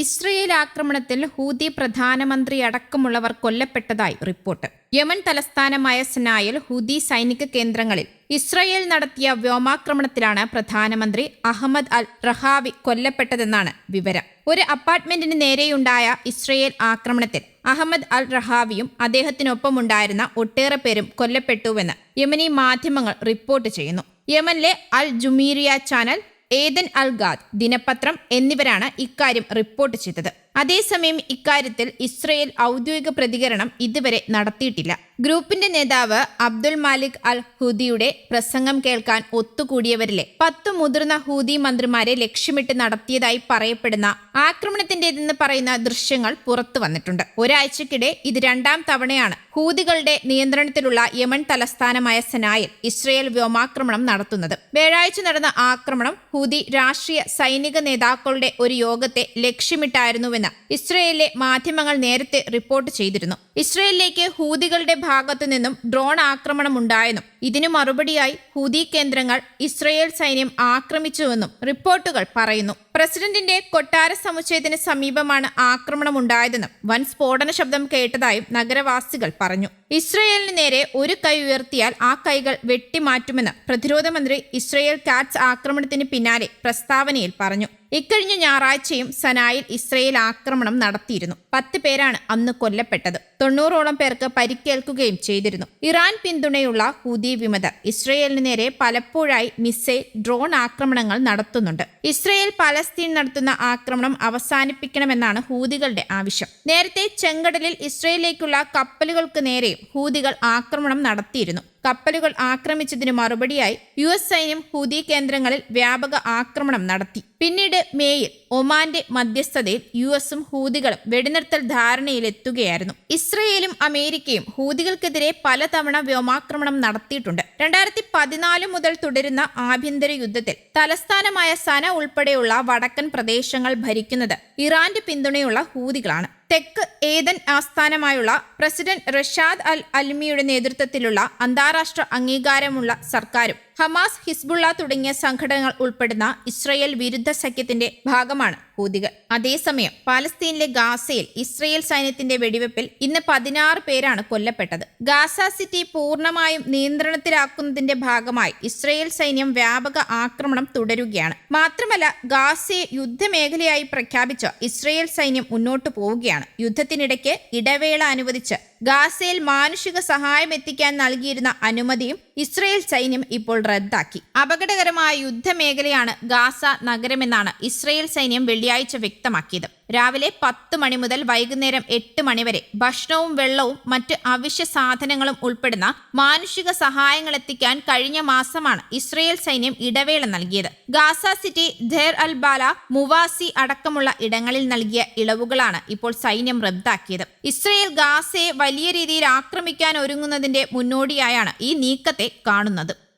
Israel ആക്രമണത്തിൽ Houthi പ്രധാനമന്ത്രി അടക്കമുള്ളവർ കൊല്ലപ്പെട്ടതായി റിപ്പോർട്ട്. യമൻ തലസ്ഥാനമായ സനായിൽ ഹൂതി സൈനിക കേന്ദ്രങ്ങളിൽ ഇസ്രയേൽ നടത്തിയ വ്യോമാക്രമണത്തിലാണ് പ്രധാനമന്ത്രി അഹമ്മദ് അൽ റഹാവി കൊല്ലപ്പെട്ടതെന്നാണ് വിവരം. ഒരു അപ്പാർട്ട്മെന്റിന് നേരെയുണ്ടായ ഇസ്രയേൽ ആക്രമണത്തിൽ അഹമ്മദ് അൽ റഹാവിയും അദ്ദേഹത്തിനൊപ്പമുണ്ടായിരുന്ന ഒട്ടേറെ പേരും കൊല്ലപ്പെട്ടുവെന്ന് യമനി മാധ്യമങ്ങൾ റിപ്പോർട്ട് ചെയ്യുന്നു. യമനിലെ അൽ ജുമീരിയ ചാനൽ ഏതൻ അൽഗാദ് ദിനപത്രം എന്നിവരാണ് ഇക്കാര്യം റിപ്പോർട്ട് ചെയ്തത്. അതേസമയം ഇക്കാര്യത്തിൽ ഇസ്രയേൽ ഔദ്യോഗിക പ്രതികരണം ഇതുവരെ നടത്തിയിട്ടില്ല. ഗ്രൂപ്പിന്റെ നേതാവ് അബ്ദുൽ മാലിക് അൽ ഹൂദിയുടെ പ്രസംഗം കേൾക്കാൻ ഒത്തുകൂടിയവരിലെ പത്തു മുതിർന്ന ഹൂദി മന്ത്രിമാരെ ലക്ഷ്യമിട്ട് നടത്തിയതായി പറയപ്പെടുന്ന ആക്രമണത്തിന്റേതെന്ന് പറയുന്ന ദൃശ്യങ്ങൾ പുറത്തു വന്നിട്ടുണ്ട്. ഒരാഴ്ചക്കിടെ ഇത് രണ്ടാം തവണയാണ് ഹൂദികളുടെ നിയന്ത്രണത്തിലുള്ള യമൻ തലസ്ഥാനമായ സനായിൽ ഇസ്രയേൽ വ്യോമാക്രമണം നടത്തുന്നത്. വ്യാഴാഴ്ച നടന്ന ആക്രമണം ഹൂതി രാഷ്ട്രീയ സൈനിക നേതാക്കളുടെ ഒരു യോഗത്തെ ലക്ഷ്യമിട്ടായിരുന്നുവെന്ന് ഇസ്രയേലിലെ മാധ്യമങ്ങൾ നേരത്തെ റിപ്പോർട്ട് ചെയ്തിരുന്നു. ഇസ്രയേലിലേക്ക് ഹൂതികളുടെ ഭാഗത്തു നിന്നും ഡ്രോൺ ആക്രമണം ഉണ്ടായെന്നും ഇതിനു മറുപടിയായി ഹൂതി കേന്ദ്രങ്ങൾ ഇസ്രയേൽ സൈന്യം ആക്രമിച്ചുവെന്നും റിപ്പോർട്ടുകൾ പറയുന്നു. പ്രസിഡന്റിന്റെ കൊട്ടാര സമുച്ചയത്തിന് സമീപമാണ് ആക്രമണം ഉണ്ടായതെന്നും വൻ സ്ഫോടന ശബ്ദം കേട്ടതായും നഗരവാസികൾ പറഞ്ഞു. ഇസ്രയേലിന് നേരെ ഒരു കൈ ഉയർത്തിയാൽ ആ കൈകൾ വെട്ടിമാറ്റുമെന്ന് പ്രതിരോധ മന്ത്രി ഇസ്രയേൽ കാറ്റ്സ് ആക്രമണത്തിന് പിന്നാലെ പ്രസ്താവനയിൽ പറഞ്ഞു. ഇക്കഴിഞ്ഞ ഞായറാഴ്ചയും സനായിൽ ഇസ്രയേൽ ആക്രമണം നടത്തിയിരുന്നു. പത്ത് പേരാണ് അന്ന് കൊല്ലപ്പെട്ടത്. തൊണ്ണൂറോളം പേർക്ക് പരിക്കേൽക്കുകയും ചെയ്തിരുന്നു. ഇറാൻ പിന്തുണയുള്ള ഹൂതി വിമത ഇസ്രയേലിന് നേരെ പലപ്പോഴായി മിസൈൽ ഡ്രോൺ ആക്രമണങ്ങൾ നടത്തുന്നുണ്ട്. ഇസ്രയേൽ പലസ്തീൻ നടത്തുന്ന ആക്രമണം അവസാനിപ്പിക്കണമെന്നാണ് ഹൂതികളുടെ ആവശ്യം. നേരത്തെ ചെങ്കടലിൽ ഇസ്രയേലിലേക്കുള്ള കപ്പലുകൾക്ക് നേരെയും ഹൂതികൾ ആക്രമണം നടത്തിയിരുന്നു. കപ്പലുകൾ ആക്രമിച്ചതിന് മറുപടിയായി യു എസ് സൈന്യം ഹൂതി കേന്ദ്രങ്ങളിൽ വ്യാപക ആക്രമണം നടത്തി. പിന്നീട് മേയിൽ ഒമാന്റെ മധ്യസ്ഥതയിൽ യു എസും ഹൂതികളും വെടിനിർത്തൽ ധാരണയിലെത്തുകയായിരുന്നു. ഇസ്രയേലും അമേരിക്കയും ഹൂതികൾക്കെതിരെ പലതവണ വ്യോമാക്രമണം നടത്തിയിട്ടുണ്ട്. രണ്ടായിരത്തി പതിനാല് മുതൽ തുടരുന്ന ആഭ്യന്തര യുദ്ധത്തിൽ തലസ്ഥാനമായ സന ഉൾപ്പെടെയുള്ള വടക്കൻ പ്രദേശങ്ങൾ ഭരിക്കുന്നത് ഇറാന്റെ പിന്തുണയുള്ള ഹൂതികളാണ്. തെക്ക് ഏതൻ ആസ്ഥാനമായുള്ള പ്രസിഡന്റ് റഷാദ് അൽ അൽമിയുടെ നേതൃത്വത്തിലുള്ള അന്താരാഷ്ട്ര അംഗീകാരമുള്ള സർക്കാരും ഹമാസ് ഹിസ്ബുള്ള തുടങ്ങിയ സംഘടനകൾ ഉൾപ്പെടുന്ന ഇസ്രയേൽ വിരുദ്ധ സഖ്യത്തിന്റെ ഭാഗമാണ് ഹൂതികൾ. അതേസമയം പാലസ്തീനിലെ ഗാസയിൽ ഇസ്രയേൽ സൈന്യത്തിന്റെ വെടിവെപ്പിൽ ഇന്ന് പതിനാറ് പേരാണ് കൊല്ലപ്പെട്ടത്. ഗാസ സിറ്റി പൂർണമായും നിയന്ത്രണത്തിലാക്കുന്നതിന്റെ ഭാഗമായി ഇസ്രയേൽ സൈന്യം വ്യാപക ആക്രമണം തുടരുകയാണ്. മാത്രമല്ല ഗാസയെ യുദ്ധമേഖലയായി പ്രഖ്യാപിച്ച ഇസ്രയേൽ സൈന്യം മുന്നോട്ടു പോവുകയാണ്. യുദ്ധത്തിനിടയ്ക്ക് ഇടവേള അനുവദിച്ച് ഗാസയിൽ മാനുഷിക സഹായം എത്തിക്കാൻ നൽകിയിരുന്ന അനുമതിയും ഇസ്രയേൽ സൈന്യം ഇപ്പോൾ റദ്ദാക്കി. അപകടകരമായ യുദ്ധമേഖലയാണ് ഗാസ നഗരമെന്നാണ് ഇസ്രയേൽ സൈന്യം വെള്ളിയാഴ്ച വ്യക്തമാക്കിയത്. രാവിലെ പത്ത് മണി മുതൽ വൈകുന്നേരം എട്ട് മണിവരെ ഭക്ഷണവും വെള്ളവും മറ്റ് അവശ്യ സാധനങ്ങളും ഉൾപ്പെടുന്ന മാനുഷിക സഹായങ്ങൾ എത്തിക്കാൻ കഴിഞ്ഞ മാസമാണ് ഇസ്രയേൽ സൈന്യം ഇടവേള നൽകിയത്. ഗാസ സിറ്റി ധേർ അൽ ബാല മുവാസി അടക്കമുള്ള ഇടങ്ങളിൽ നൽകിയ ഇളവുകളാണ് ഇപ്പോൾ സൈന്യം റദ്ദാക്കിയത്. ഇസ്രയേൽ ഗാസയെ വലിയ രീതിയിൽ ആക്രമിക്കാൻ ഒരുങ്ങുന്നതിന്റെ മുന്നോടിയായാണ് ഈ നീക്കത്തെ കാണുന്നത്.